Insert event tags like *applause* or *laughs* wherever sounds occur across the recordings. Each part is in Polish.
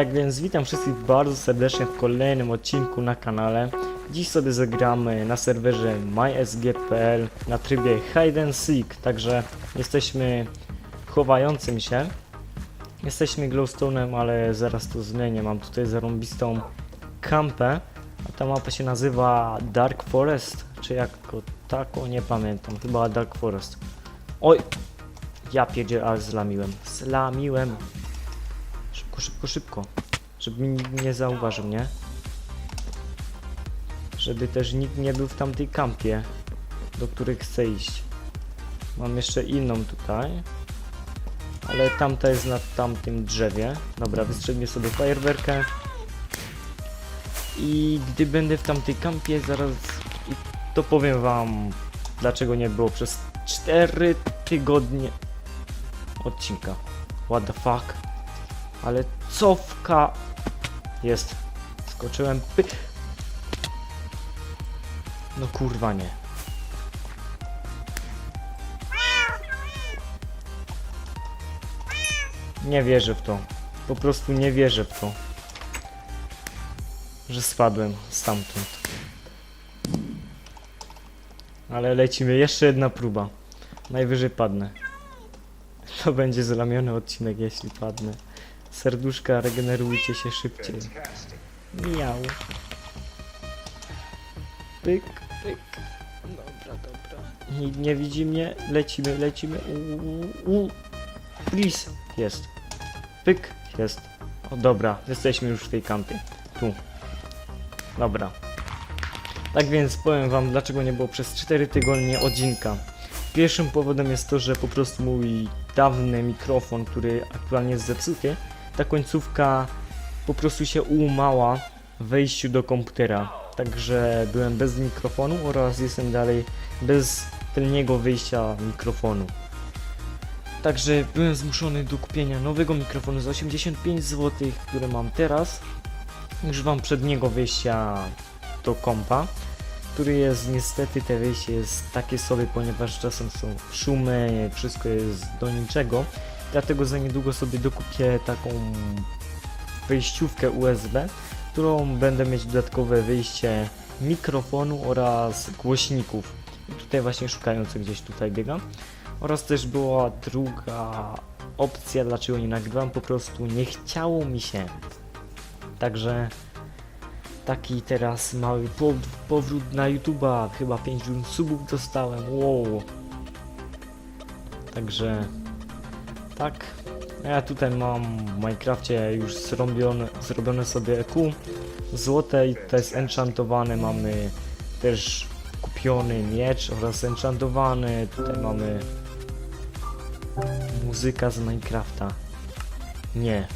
Tak więc witam wszystkich bardzo serdecznie w kolejnym odcinku na kanale. Dziś sobie zagramy na serwerze mysg.pl na trybie Hide and Seek, także jesteśmy chowającym się. Jesteśmy glowstone'em, ale zaraz to zmienię. Mam tutaj zarąbistą kampę, a ta mapa się nazywa Dark Forest, czy jako taką, nie pamiętam, chyba Dark Forest. Oj, ja pierdzie, ale zlamiłem, zlamiłem. Szybko, szybko, szybko. Żeby nie zauważył, nie? Żeby też nikt nie był w tamtej kampie, do której chcę iść. Mam jeszcze inną tutaj. Ale tamta jest na tamtym drzewie. Dobra, wystrzelię sobie fajerwerkę. I gdy będę w tamtej kampie, zaraz to powiem wam, dlaczego nie było przez 4 tygodnie odcinka. What the fuck? Ale cofka jest. Skoczyłem py... No kurwa nie. Nie wierzę w to. Po prostu nie wierzę w to. Że spadłem stamtąd. Ale lecimy. Jeszcze jedna próba. Najwyżej padnę. To będzie zlamiony odcinek, jeśli padnę. Serduszka, regenerujcie się szybciej. Miał. Pyk, pyk. Dobra, dobra. Nikt nie widzi mnie. Lecimy, lecimy. U, u. Please. Jest. Pyk. Jest. O, dobra. Jesteśmy już w tej kampie. Tu. Dobra. Tak więc powiem wam, dlaczego nie było przez 4 tygodnie odcinka. Pierwszym powodem jest to, że po prostu mój dawny mikrofon, który aktualnie jest zepsuty, ta końcówka po prostu się ułamała w wejściu do komputera. Także byłem bez mikrofonu oraz jestem dalej bez tylniego wyjścia mikrofonu. Także byłem zmuszony do kupienia nowego mikrofonu za 85 zł, który mam teraz. Używam przedniego wyjścia do kompa, który jest niestety te wyjście jest takie sobie, ponieważ czasem są szumy, wszystko jest do niczego. Dlatego za niedługo sobie dokupię taką wejściówkę USB, którą będę mieć dodatkowe wyjście mikrofonu oraz głośników. I tutaj właśnie szukający gdzieś tutaj biegam. Oraz też była druga opcja, dlaczego nie nagrywam, po prostu nie chciało mi się. Także taki teraz mały pow- powrót na YouTube'a, chyba 5 subów dostałem, wow. Także tak, ja tutaj mam w Minecrafcie już zrobione, zrobione sobie EQ złote i jest enchantowane, mamy też kupiony miecz oraz enchantowany, tutaj mamy muzyka z Minecrafta. Nie.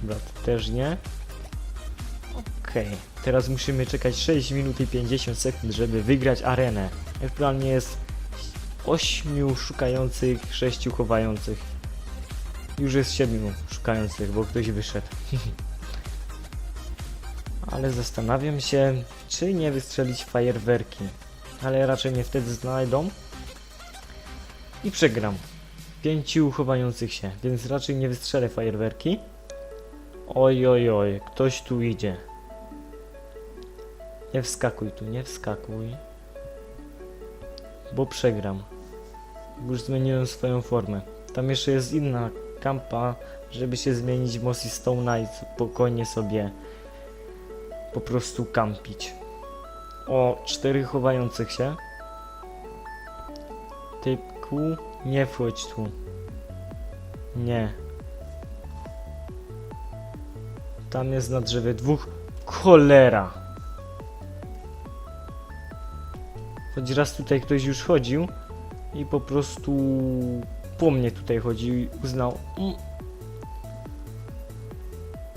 Dobra, też nie. Okej, teraz musimy czekać 6 minut i 50 sekund, żeby wygrać arenę. Aktualnie jest 8 szukających, 6 chowających. Już jest 7 szukających, bo ktoś wyszedł. *laughs* Ale zastanawiam się, czy nie wystrzelić fajerwerki. Ale raczej mnie wtedy znajdą. I przegram. Pięciu chowających się, więc raczej nie wystrzelę fajerwerki. Oj, oj, oj, ktoś tu idzie. Nie wskakuj tu, nie wskakuj. Bo przegram. Już zmieniłem swoją formę. Tam jeszcze jest inna kampa, żeby się zmienić w Mossy Stone'a i spokojnie sobie po prostu kampić. O, cztery chowających się. Typku, nie wchodź tu. Nie. Tam jest na drzewie dwóch. Cholera! Choć raz tutaj ktoś już chodził i po prostu po mnie tutaj chodził i uznał. "Mm,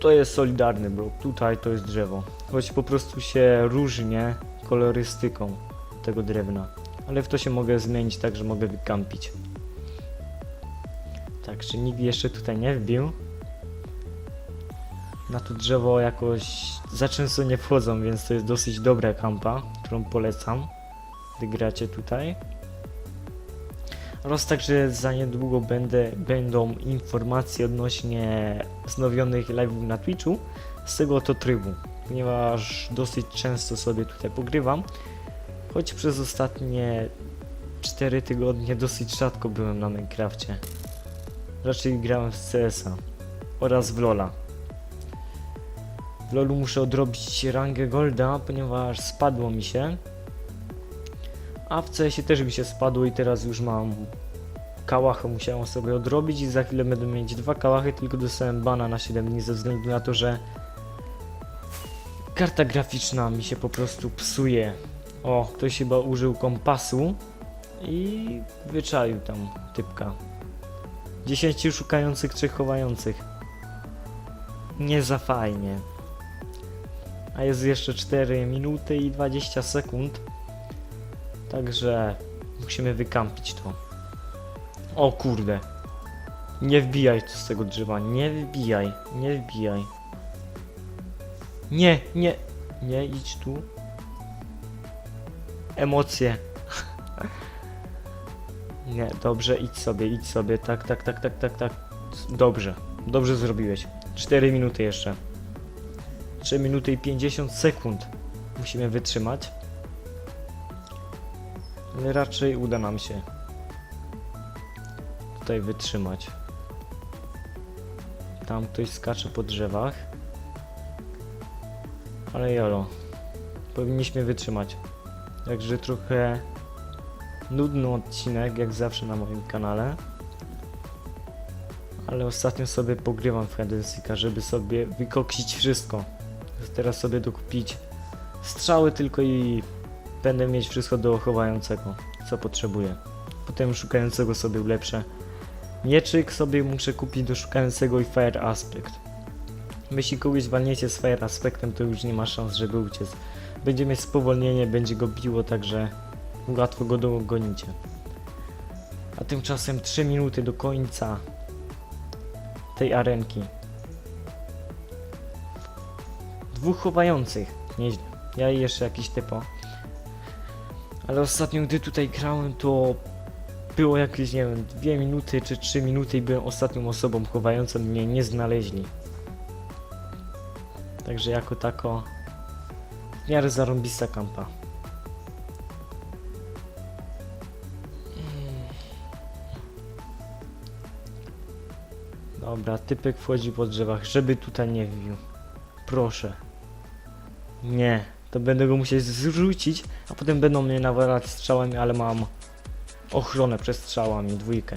To jest solidarny blok, tutaj to jest drzewo. Choć po prostu się różnie kolorystyką tego drewna. Ale w to się mogę zmienić tak, że mogę wykampić. Tak, czy nikt jeszcze tutaj nie wbił? Na to drzewo jakoś za często nie wchodzą, więc to jest dosyć dobra kampa, którą polecam, gdy gracie tutaj. Oraz także za niedługo będę, będą informacje odnośnie wznowionych live'ów na Twitchu z tego oto trybu, ponieważ dosyć często sobie tutaj pogrywam, choć przez ostatnie 4 tygodnie dosyć rzadko byłem na Minecrafcie. Raczej grałem w CS-a oraz w LoL'a. W LoL'u muszę odrobić rangę Golda, ponieważ spadło mi się. A w CS-ie też mi się spadło i teraz już mam kałachę musiałem sobie odrobić i za chwilę będę mieć dwa kałachy, tylko dostałem bana na 7 dni ze względu na to, że karta graficzna mi się po prostu psuje. O, ktoś chyba użył kompasu i wyczaił tam typka. 10 szukających, 3 chowających. Nie za fajnie. A jest jeszcze 4 minuty i 20 sekund. Także musimy wykampić to. O kurde. Nie wbijaj tu z tego drzewa. Nie wbijaj. Nie wbijaj. Nie, nie. Nie idź tu. Emocje. *laughs* Nie, dobrze, idź sobie, idź sobie. Tak, tak, tak, tak, tak, tak. Dobrze. Dobrze zrobiłeś. 4 minuty jeszcze. 3 minuty i 50 sekund. Musimy wytrzymać. Ale raczej uda nam się tutaj wytrzymać. Tam ktoś skacze po drzewach. Ale jolo. Powinniśmy wytrzymać. Także trochę nudny odcinek, jak zawsze na moim kanale. Ale ostatnio sobie pogrywam w Hidden żeby sobie wykoksić wszystko. Teraz sobie dokupić strzały tylko i będę mieć wszystko do chowającego, co potrzebuję. Potem szukającego sobie ulepszę. Mieczyk sobie muszę kupić do szukającego i Fire Aspect. Jeśli kogoś walniecie z Fire Aspectem, to już nie ma szans, żeby uciec. Będzie mieć spowolnienie, będzie go biło, także łatwo go dogonicie. A tymczasem 3 minuty do końca tej arenki. Dwóch chowających. Nieźle. Ja i jeszcze jakiś typo. Ale ostatnio, gdy tutaj grałem, to było jakieś, nie wiem, 2 minuty czy 3 minuty i byłem ostatnią osobą chowającą mnie nie znaleźli. Także jako tako w miarę zarąbista kampa. Dobra, typek wchodzi po drzewach, żeby tutaj nie wbił. Proszę. Nie, to będę go musiał zrzucić, a potem będą mnie nawalać strzałami, ale mam ochronę przed strzałami, dwójkę.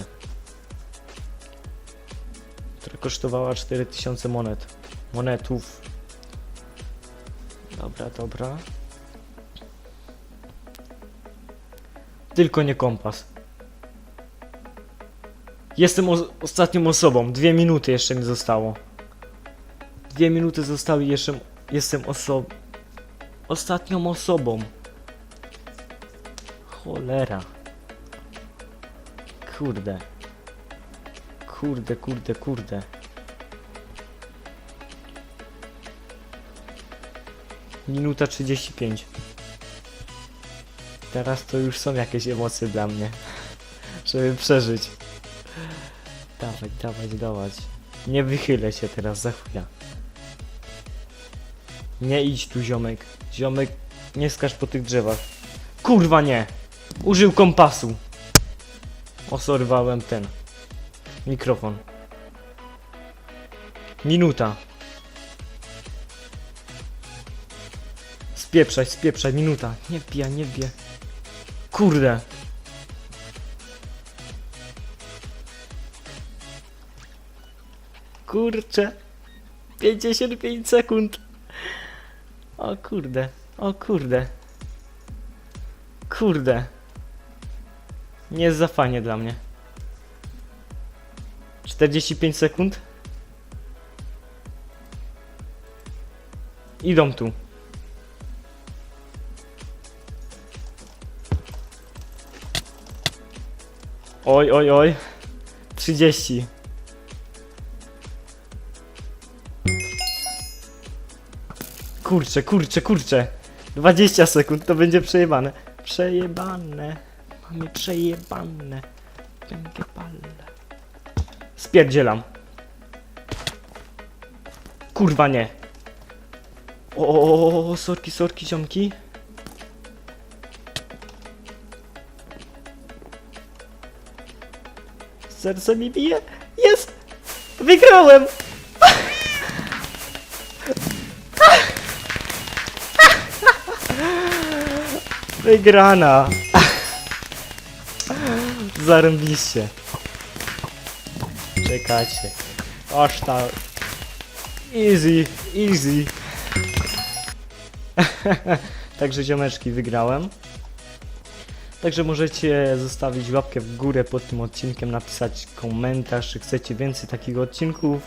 Która kosztowała 4000 monet. Monetów. Dobra, dobra. Tylko nie kompas. Jestem ostatnią osobą. Dwie minuty jeszcze mi zostało. Dwie minuty zostały i jeszcze jestem osobą. Ostatnią osobą. Cholera. Kurde. Kurde, kurde, kurde. Minuta 35. Teraz to już są jakieś emocje dla mnie. *laughs* Żeby przeżyć. Dawać, dawać, dawać. Nie wychylę się teraz za chwilę. Nie idź tu, ziomek. Ziomek, nie skacz po tych drzewach. Kurwa nie! Użył kompasu. Osorwałem ten. Mikrofon. Minuta. Spieprzaj, spieprzaj, minuta. Nie wbija, nie wbija. Kurde. Kurczę. 55 sekund. O kurde, o kurde. Kurde. Nie jest za fajnie dla mnie. 45 sekund. Idą tu. Oj, oj, oj. 30. Kurczę, kurczę, kurczę. 20 sekund to będzie przejebane. Przejebane. Mamy przejebane. Będzie palle. Spierdzielam. Kurwa nie. O, o, sorki, sorki, ziomki. Serce mi bije. Jest! Wygrałem! Wygrana! Zarąbiście. Czekajcie. Aż ta... Easy, easy. *laughs* Także ziomeczki, wygrałem. Także możecie zostawić łapkę w górę pod tym odcinkiem, napisać komentarz, czy chcecie więcej takich odcinków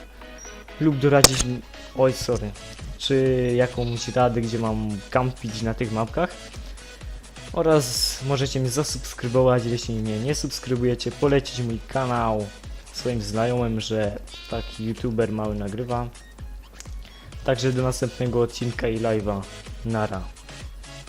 lub doradzić mi... Oj, sorry. Czy jakąś radę, gdzie mam kampić na tych mapkach. Oraz możecie mnie zasubskrybować, jeśli mnie nie subskrybujecie, polecić mój kanał swoim znajomym, że taki youtuber mały nagrywa. Także do następnego odcinka i live'a. Nara.